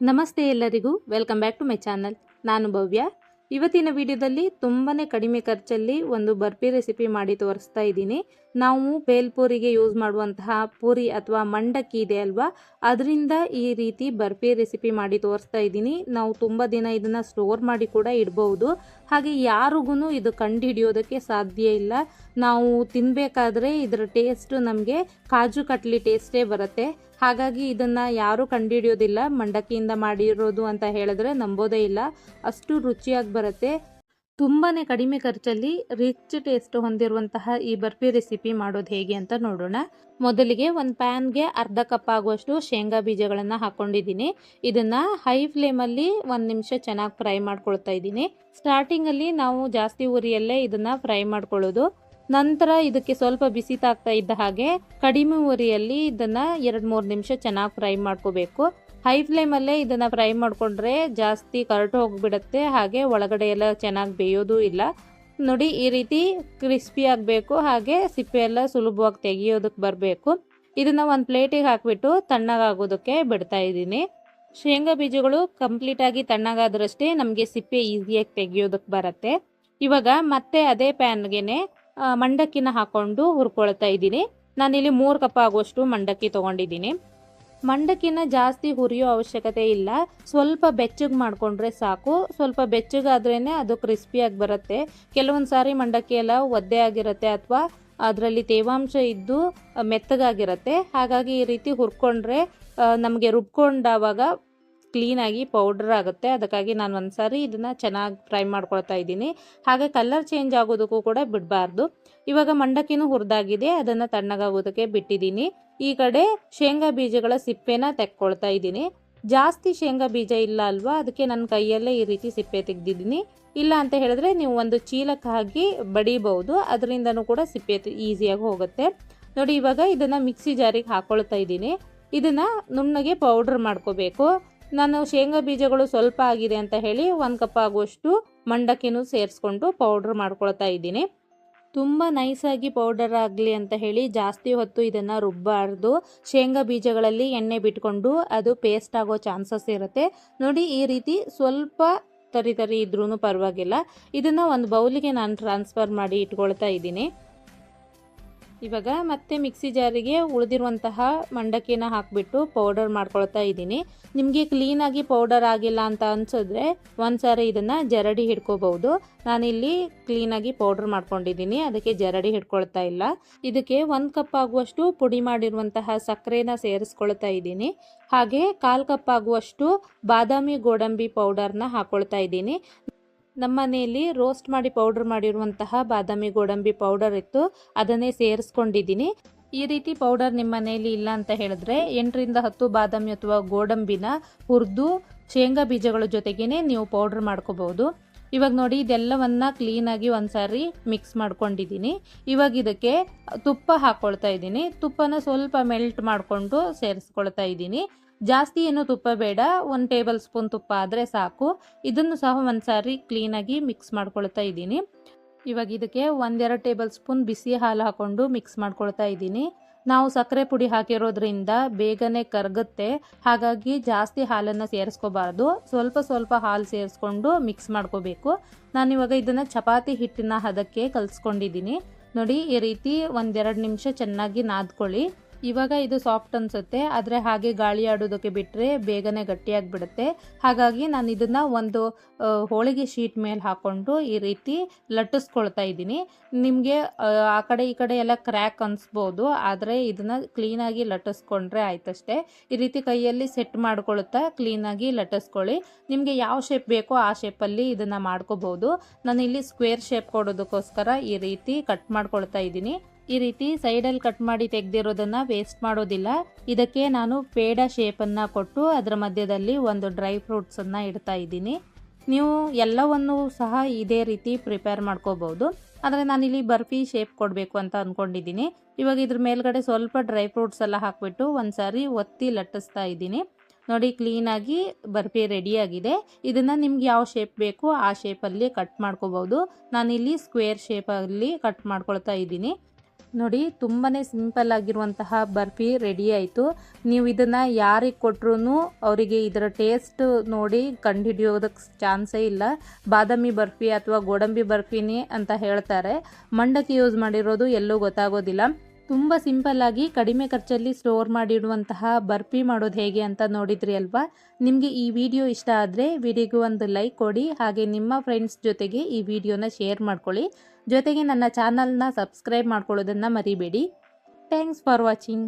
ನಮಸ್ತೆ ಎಲ್ಲರಿಗೂ welcome back to my channel ನಾನು ಭವ್ಯ. ಇವತ್ತಿನ ವಿಡಿಯೋದಲ್ಲಿ ತುಂಬಾ ಕಡಿಮೆ ಖರ್ಚಲ್ಲಿ ಒಂದು ಬರ್ಫಿ ರೆಸಿಪಿ ಮಾಡಿ ತೋರಿಸ್ತಾ ಇದ್ದೀನಿ. ನಾವು ಬೇಲ್ಪೂರಿಗೆ ಯೂಸ್ ಮಾಡುವಂತಹ ಪೂರಿ ಅಥವಾ ಮಂಡಕ್ಕಿ ಇದೆ ಅಲ್ವಾ? ಅದರಿಂದ ಈ ರೀತಿ ಬರ್ಫಿ ರೆಸಿಪಿ ಮಾಡಿ ತೋರಿಸ್ತಾ ಇದ್ದೀನಿ. ನಾವು ತುಂಬ ದಿನ ಇದನ್ನು ಸ್ಟೋರ್ ಮಾಡಿ ಕೂಡ ಇಡ್ಬೋದು. ಹಾಗೆ ಯಾರಿಗೂ ಇದು ಕಂಡು ಹಿಡಿಯೋದಕ್ಕೆ ಸಾಧ್ಯ ಇಲ್ಲ. ನಾವು ತಿನ್ನಬೇಕಾದ್ರೆ ಇದರ ಟೇಸ್ಟ್ ನಮಗೆ ಕಾಜು ಕಟ್ಲಿ ಟೇಸ್ಟೇ ಬರುತ್ತೆ. ಹಾಗಾಗಿ ಇದನ್ನು ಯಾರೂ ಕಂಡುಹಿಡಿಯೋದಿಲ್ಲ ಮಂಡಕ್ಕಿಯಿಂದ ಮಾಡಿರೋದು ಅಂತ ಹೇಳಿದ್ರೆ ನಂಬೋದೇ ಇಲ್ಲ. ಅಷ್ಟು ರುಚಿಯಾಗಿ ಬರುತ್ತೆ. ತುಂಬಾನೇ ಕಡಿಮೆ ಖರ್ಚಲ್ಲಿ ರಿಚ್ ಟೇಸ್ಟ್ ಹೊಂದಿರುವಂತಹ ಈ ಬರ್ಫಿ ರೆಸಿಪಿ ಮಾಡೋದು ಹೇಗೆ ಅಂತ ನೋಡೋಣ. ಮೊದಲಿಗೆ ಒಂದು ಪ್ಯಾನ್ಗೆ ಅರ್ಧ ಕಪ್ ಆಗುವಷ್ಟು ಶೇಂಗಾ ಬೀಜಗಳನ್ನು ಹಾಕ್ಕೊಂಡಿದ್ದೀನಿ ಇದನ್ನು ಹೈ ಫ್ಲೇಮಲ್ಲಿ ಒಂದು ನಿಮಿಷ ಚೆನ್ನಾಗಿ ಫ್ರೈ ಮಾಡ್ಕೊಳ್ತಾ ಇದ್ದೀನಿ. ಸ್ಟಾರ್ಟಿಂಗಲ್ಲಿ ನಾವು ಜಾಸ್ತಿ ಉರಿಯಲ್ಲೇ ಇದನ್ನು ಫ್ರೈ ಮಾಡ್ಕೊಳ್ಳೋದು. ನಂತರ ಇದಕ್ಕೆ ಸ್ವಲ್ಪ ಬಿಸಿ ತಾಗ್ತಾ ಇದ್ದ ಹಾಗೆ ಕಡಿಮೆ ಉರಿಯಲ್ಲಿ ಇದನ್ನು ಎರಡು ಮೂರು ನಿಮಿಷ ಚೆನ್ನಾಗಿ ಫ್ರೈ ಮಾಡ್ಕೋಬೇಕು. ಹೈ ಫ್ಲೇಮಲ್ಲೇ ಇದನ್ನು ಫ್ರೈ ಮಾಡಿಕೊಂಡ್ರೆ ಜಾಸ್ತಿ ಕರಟು ಹೋಗಿಬಿಡುತ್ತೆ. ಹಾಗೆ ಒಳಗಡೆ ಎಲ್ಲ ಚೆನ್ನಾಗಿ ಬೇಯೋದು ಇಲ್ಲ. ನೋಡಿ, ಈ ರೀತಿ ಕ್ರಿಸ್ಪಿ ಆಗಬೇಕು, ಹಾಗೆ ಸಿಪ್ಪೆ ಎಲ್ಲ ಸುಲಭವಾಗಿ ತೆಗೆಯೋದಕ್ಕೆ ಬರಬೇಕು. ಇದನ್ನು ಒಂದು ಪ್ಲೇಟಿಗೆ ಹಾಕಿಬಿಟ್ಟು ತಣ್ಣಗಾಗೋದಕ್ಕೆ ಬಿಡ್ತಾ ಇದ್ದೀನಿ. ಶೇಂಗಾ ಬೀಜಗಳು ಕಂಪ್ಲೀಟಾಗಿ ತಣ್ಣಗಾದ್ರಷ್ಟೇ ನಮಗೆ ಸಿಪ್ಪೆ ಈಸಿಯಾಗಿ ತೆಗೆಯೋದಕ್ಕೆ ಬರುತ್ತೆ. ಇವಾಗ ಮತ್ತೆ ಅದೇ ಪ್ಯಾನ್ಗೆ ಮಂಡಕ್ಕಿನ ಹಾಕೊಂಡು ಹುರ್ಕೊಳ್ತಾ ಇದ್ದೀನಿ. ನಾನಿಲ್ಲಿ ಮೂರು ಕಪ್ ಆಗುವಷ್ಟು ಮಂಡಕ್ಕಿ ತೊಗೊಂಡಿದ್ದೀನಿ. ಮಂಡಕ್ಕಿನ ಜಾಸ್ತಿ ಹುರಿಯೋ ಅವಶ್ಯಕತೆ ಇಲ್ಲ. ಸ್ವಲ್ಪ ಬೆಚ್ಚಗೆ ಮಾಡಿಕೊಂಡ್ರೆ ಸಾಕು. ಸ್ವಲ್ಪ ಬೆಚ್ಚಗಾದ್ರೇ ಅದು ಕ್ರಿಸ್ಪಿಯಾಗಿ ಬರುತ್ತೆ. ಕೆಲವೊಂದು ಸಾರಿ ಮಂಡಕ್ಕಿ ಎಲ್ಲ ಒದ್ದೆ ಆಗಿರುತ್ತೆ ಅಥವಾ ಅದರಲ್ಲಿ ತೇವಾಂಶ ಇದ್ದು ಮೆತ್ತಗಾಗಿರುತ್ತೆ. ಹಾಗಾಗಿ ಈ ರೀತಿ ಹುರ್ಕೊಂಡ್ರೆ ನಮಗೆ ರುಬ್ಕೊಂಡಾವಾಗ ಕ್ಲೀನಾಗಿ ಪೌಡರ್ ಆಗುತ್ತೆ. ಅದಕ್ಕಾಗಿ ನಾನು ಒಂದು ಸಾರಿ ಇದನ್ನು ಚೆನ್ನಾಗಿ ಫ್ರೈ ಮಾಡ್ಕೊಳ್ತಾ ಇದ್ದೀನಿ. ಹಾಗೆ ಕಲರ್ ಚೇಂಜ್ ಆಗೋದಕ್ಕೂ ಕೂಡ ಬಿಡಬಾರ್ದು. ಇವಾಗ ಮಂಡಕ್ಕಿನೂ ಹುರಿದಾಗಿದೆ. ಅದನ್ನು ತಣ್ಣಗಾಗೋದಕ್ಕೆ ಬಿಟ್ಟಿದ್ದೀನಿ. ಈ ಕಡೆ ಶೇಂಗಾ ಬೀಜಗಳ ಸಿಪ್ಪೆನ ತೆಕ್ಕೊಳ್ತಾ ಇದ್ದೀನಿ. ಜಾಸ್ತಿ ಶೇಂಗಾ ಬೀಜ ಇಲ್ಲ ಅಲ್ವಾ? ಅದಕ್ಕೆ ನನ್ನ ಕೈಯಲ್ಲೇ ಈ ರೀತಿ ಸಿಪ್ಪೆ ತೆಗೆದಿದ್ದೀನಿ. ಇಲ್ಲ ಅಂತ ಹೇಳಿದ್ರೆ ನೀವು ಒಂದು ಚೀಲಕ್ಕೆ ಹಾಕಿ ಬಡಿಬಹುದು. ಅದರಿಂದನೂ ಕೂಡ ಸಿಪ್ಪೆ ಈಸಿಯಾಗಿ ಹೋಗುತ್ತೆ. ನೋಡಿ, ಇವಾಗ ಇದನ್ನು ಮಿಕ್ಸಿ ಜಾರಿಗೆ ಹಾಕ್ಕೊಳ್ತಾ ಇದ್ದೀನಿ. ಇದನ್ನು ನುಣ್ಣಗೆ ಪೌಡ್ರ್ ಮಾಡ್ಕೋಬೇಕು. ನಾನು ಶೇಂಗಾ ಬೀಜಗಳು ಸ್ವಲ್ಪ ಆಗಿದೆ ಅಂತ ಹೇಳಿ ಒಂದು ಕಪ್ ಆಗುವಷ್ಟು ಮಂಡಕ್ಕಿನೂ ಸೇರಿಸ್ಕೊಂಡು ಪೌಡ್ರ್ ಮಾಡ್ಕೊಳ್ತಾ ಇದ್ದೀನಿ. ತುಂಬ ನೈಸಾಗಿ ಪೌಡರ್ ಆಗಲಿ ಅಂತ ಹೇಳಿ ಜಾಸ್ತಿ ಹೊತ್ತು ಇದನ್ನು ರುಬ್ಬಾರ್ದು. ಶೇಂಗಾ ಬೀಜಗಳಲ್ಲಿ ಎಣ್ಣೆ ಬಿಟ್ಕೊಂಡು ಅದು ಪೇಸ್ಟ್ ಆಗೋ ಚಾನ್ಸಸ್ ಇರುತ್ತೆ. ನೋಡಿ ಈ ರೀತಿ ಸ್ವಲ್ಪ ತರಿ ತರಿ ಇದ್ರೂ ಪರವಾಗಿಲ್ಲ. ಇದನ್ನು ಒಂದು ಬೌಲಿಗೆ ನಾನು ಟ್ರಾನ್ಸ್ಫರ್ ಮಾಡಿ ಇಟ್ಕೊಳ್ತಾ ಇದ್ದೀನಿ. ಇವಾಗ ಮತ್ತೆ ಮಿಕ್ಸಿ ಜಾರಿಗೆ ಉಳಿದಿರುವಂತಹ ಮಂಡಕ್ಕಿನ ಹಾಕಿಬಿಟ್ಟು ಪೌಡರ್ ಮಾಡ್ಕೊಳ್ತಾ ಇದ್ದೀನಿ. ನಿಮಗೆ ಕ್ಲೀನಾಗಿ ಪೌಡರ್ ಆಗಿಲ್ಲ ಅಂತ ಅನ್ಸಿದ್ರೆ ಒಂದು ಸಾರಿ ಇದನ್ನು ಜರಡಿ ಹಿಡ್ಕೋಬಹುದು. ನಾನಿಲ್ಲಿ ಕ್ಲೀನಾಗಿ ಪೌಡರ್ ಮಾಡ್ಕೊಂಡಿದ್ದೀನಿ, ಅದಕ್ಕೆ ಜರಡಿ ಹಿಡ್ಕೊಳ್ತಾ ಇಲ್ಲ. ಇದಕ್ಕೆ ಒಂದು ಕಪ್ ಆಗುವಷ್ಟು ಪುಡಿ ಮಾಡಿರುವಂತಹ ಸಕ್ಕರೆನ ಸೇರಿಸ್ಕೊಳ್ತಾ ಇದ್ದೀನಿ. ಹಾಗೆ ಕಾಲು ಕಪ್ ಆಗುವಷ್ಟು ಬಾದಾಮಿ ಗೋಡಂಬಿ ಪೌಡರ್ನ ಹಾಕೊಳ್ತಾ ಇದ್ದೀನಿ. ನಮ್ಮ ಮನೆಯಲ್ಲಿ ರೋಸ್ಟ್ ಮಾಡಿ ಪೌಡರ್ ಮಾಡಿರುವಂತಹ ಬಾದಾಮಿ ಗೋಡಂಬಿ ಪೌಡರ್ ಇತ್ತು. ಅದನ್ನೇ ಸೇರಿಸ್ಕೊಂಡಿದ್ದೀನಿ. ಈ ರೀತಿ ಪೌಡರ್ ನಿಮ್ಮ ಮನೆಯಲ್ಲಿ ಇಲ್ಲ ಅಂತ ಹೇಳಿದ್ರೆ ಎಂಟರಿಂದ ಹತ್ತು ಬಾದಾಮಿ ಅಥವಾ ಗೋಡಂಬಿನ ಹುರಿದು ಶೇಂಗಾ ಬೀಜಗಳ ಜೊತೆಗೇನೆ ನೀವು ಪೌಡರ್ ಮಾಡ್ಕೋಬಹುದು. ಇವಾಗ ನೋಡಿ, ಇದೆಲ್ಲವನ್ನ ಕ್ಲೀನಾಗಿ ಒಂದ್ಸಾರಿ ಮಿಕ್ಸ್ ಮಾಡ್ಕೊಂಡಿದ್ದೀನಿ. ಇವಾಗ ಇದಕ್ಕೆ ತುಪ್ಪ ಹಾಕ್ಕೊಳ್ತಾ ಇದ್ದೀನಿ. ತುಪ್ಪನ ಸ್ವಲ್ಪ ಮೆಲ್ಟ್ ಮಾಡಿಕೊಂಡು ಸೇರಿಸ್ಕೊಳ್ತಾ ಇದ್ದೀನಿ. ಜಾಸ್ತಿ ಏನು ತುಪ್ಪ ಬೇಡ, ಒಂದು ಟೇಬಲ್ ಸ್ಪೂನ್ ತುಪ್ಪ ಆದರೆ ಸಾಕು. ಇದನ್ನು ಸಹ ಒಂದು ಸಾರಿ ಕ್ಲೀನಾಗಿ ಮಿಕ್ಸ್ ಮಾಡ್ಕೊಳ್ತಾ ಇದ್ದೀನಿ. ಇವಾಗ ಇದಕ್ಕೆ ಒಂದೆರಡು ಟೇಬಲ್ ಸ್ಪೂನ್ ಬಿಸಿ ಹಾಲು ಹಾಕ್ಕೊಂಡು ಮಿಕ್ಸ್ ಮಾಡ್ಕೊಳ್ತಾ ಇದ್ದೀನಿ. ನಾವು ಸಕ್ಕರೆ ಪುಡಿ ಹಾಕಿರೋದ್ರಿಂದ ಬೇಗನೆ ಕರಗುತ್ತೆ. ಹಾಗಾಗಿ ಜಾಸ್ತಿ ಹಾಲನ್ನು ಸೇರಿಸ್ಕೋಬಾರ್ದು. ಸ್ವಲ್ಪ ಸ್ವಲ್ಪ ಹಾಲು ಸೇರಿಸ್ಕೊಂಡು ಮಿಕ್ಸ್ ಮಾಡ್ಕೋಬೇಕು. ನಾನಿವಾಗ ಇದನ್ನು ಚಪಾತಿ ಹಿಟ್ಟಿನ ಹದಕ್ಕೆ ಕಲಿಸ್ಕೊಂಡಿದ್ದೀನಿ. ನೋಡಿ, ಈ ರೀತಿ ಒಂದೆರಡು ನಿಮಿಷ ಚೆನ್ನಾಗಿ ನಾದ್ಕೊಳ್ಳಿ. ಇವಾಗ ಇದು ಸಾಫ್ಟ್ ಅನಿಸುತ್ತೆ. ಆದರೆ ಹಾಗೆ ಗಾಳಿ ಆಡೋದಕ್ಕೆ ಬಿಟ್ಟರೆ ಬೇಗನೆ ಗಟ್ಟಿಯಾಗಿ ಬಿಡುತ್ತೆ ಹಾಗಾಗಿ ನಾನು ಇದನ್ನು ಒಂದು ಹೋಳಿಗೆ ಶೀಟ್ ಮೇಲೆ ಹಾಕ್ಕೊಂಡು ಈ ರೀತಿ ಲಟ್ಟಿಸ್ಕೊಳ್ತಾ ಇದ್ದೀನಿ. ನಿಮಗೆ, ಆ ಕಡೆ ಈ ಕಡೆ ಎಲ್ಲ ಕ್ರ್ಯಾಕ್ ಅನಿಸ್ಬೋದು. ಆದರೆ ಇದನ್ನು ಕ್ಲೀನಾಗಿ ಲಟ್ಟಿಸ್ಕೊಂಡ್ರೆ ಆಯ್ತಷ್ಟೇ. ಈ ರೀತಿ ಕೈಯಲ್ಲಿ ಸೆಟ್ ಮಾಡ್ಕೊಳ್ತಾ ಕ್ಲೀನಾಗಿ ಲಟ್ಟಿಸ್ಕೊಳ್ಳಿ. ನಿಮಗೆ ಯಾವ ಶೇಪ್ ಬೇಕೋ ಆ ಶೇಪಲ್ಲಿ ಇದನ್ನು ಮಾಡ್ಕೋಬೋದು. ನಾನು ಇಲ್ಲಿ ಸ್ಕ್ವೇರ್ ಶೇಪ್ ಕೊಡೋದಕ್ಕೋಸ್ಕರ ಈ ರೀತಿ ಕಟ್ ಮಾಡ್ಕೊಳ್ತಾ ಇದ್ದೀನಿ. ಈ ರೀತಿ ಸೈಡಲ್ಲಿ ಕಟ್ ಮಾಡಿ ತೆಗೆದಿರೋದನ್ನು ವೇಸ್ಟ್ ಮಾಡೋದಿಲ್ಲ. ಇದಕ್ಕೆ ನಾನು ಪೇಡ ಶೇಪನ್ನು ಕೊಟ್ಟು ಅದರ ಮಧ್ಯದಲ್ಲಿ ಒಂದು ಡ್ರೈ ಫ್ರೂಟ್ಸನ್ನು ಇಡ್ತಾ ಇದ್ದೀನಿ. ನೀವು ಎಲ್ಲವನ್ನು ಸಹ ಇದೇ ರೀತಿ ಪ್ರಿಪೇರ್ ಮಾಡ್ಕೋಬಹುದು. ಆದರೆ ನಾನಿಲ್ಲಿ ಬರ್ಫಿ ಶೇಪ್ ಕೊಡಬೇಕು ಅಂತ ಅಂದ್ಕೊಂಡಿದ್ದೀನಿ ಇವಾಗ ಇದ್ರ ಮೇಲ್ಗಡೆ ಸ್ವಲ್ಪ ಡ್ರೈ ಫ್ರೂಟ್ಸ್ ಎಲ್ಲ ಹಾಕ್ಬಿಟ್ಟು ಒಂದು ಸಾರಿ ಒತ್ತಿ ಲಟ್ಟಿಸ್ತಾ ಇದ್ದೀನಿ. ನೋಡಿ ಕ್ಲೀನಾಗಿ ಬರ್ಫಿ ರೆಡಿಯಾಗಿದೆ ಇದನ್ನು ನಿಮ್ಗೆ ಯಾವ ಶೇಪ್ ಬೇಕು ಆ ಶೇಪಲ್ಲಿ ಕಟ್ ಮಾಡ್ಕೋಬಹುದು. ನಾನಿಲ್ಲಿ ಸ್ಕ್ವೇರ್ ಶೇಪಲ್ಲಿ ಕಟ್ ಮಾಡ್ಕೊಳ್ತಾ ಇದ್ದೀನಿ. ನೋಡಿ ತುಂಬಾ ಸಿಂಪಲ್ ಆಗಿರುವಂತಹ ಬರ್ಫಿ ರೆಡಿ ಆಯಿತು. ನೀವು ಇದನ್ನು ಯಾರಿಗೆ ಕೊಟ್ರೂ ಅವರಿಗೆ ಇದರ ಟೇಸ್ಟ್ ನೋಡಿ ಕಂಡುಹಿಡಿಯೋದಕ್ಕೆ ಚಾನ್ಸೇ ಇಲ್ಲ. ಬಾದಾಮಿ ಬರ್ಫಿ ಅಥವಾ ಗೋಡಂಬಿ ಬರ್ಫಿನೇ ಅಂತ ಹೇಳ್ತಾರೆ. ಮಂಡಕ್ಕಿ ಯೂಸ್ ಮಾಡಿರೋದು ಎಲ್ಲೂ ಗೊತ್ತಾಗೋದಿಲ್ಲ. ತುಂಬ ಸಿಂಪಲ್ ಆಗಿ ಕಡಿಮೆ ಖರ್ಚಲ್ಲಿ ಸ್ಟೋರ್ ಮಾಡಿಡುವಂತಹ ಬರ್ಫಿ ಮಾಡೋದು ಹೇಗೆ ಅಂತ ನೋಡಿದ್ರಿ ಅಲ್ವಾ? ನಿಮಗೆ ಈ ವಿಡಿಯೋ ಇಷ್ಟ ಆದರೆ ವಿಡಿಯೋಗೆ ಒಂದು ಲೈಕ್ ಕೊಡಿ, ಹಾಗೆ ನಿಮ್ಮ ಫ್ರೆಂಡ್ಸ್ ಜೊತೆಗೆ ಈ ವಿಡಿಯೋನ ಶೇರ್ ಮಾಡ್ಕೊಳ್ಳಿ. ಜೊತೆಗೆ ನನ್ನ ಚಾನಲ್ನ ಸಬ್ಸ್ಕ್ರೈಬ್ ಮಾಡ್ಕೊಳ್ಳೋದನ್ನು ಮರಿಬೇಡಿ. Thanks for watching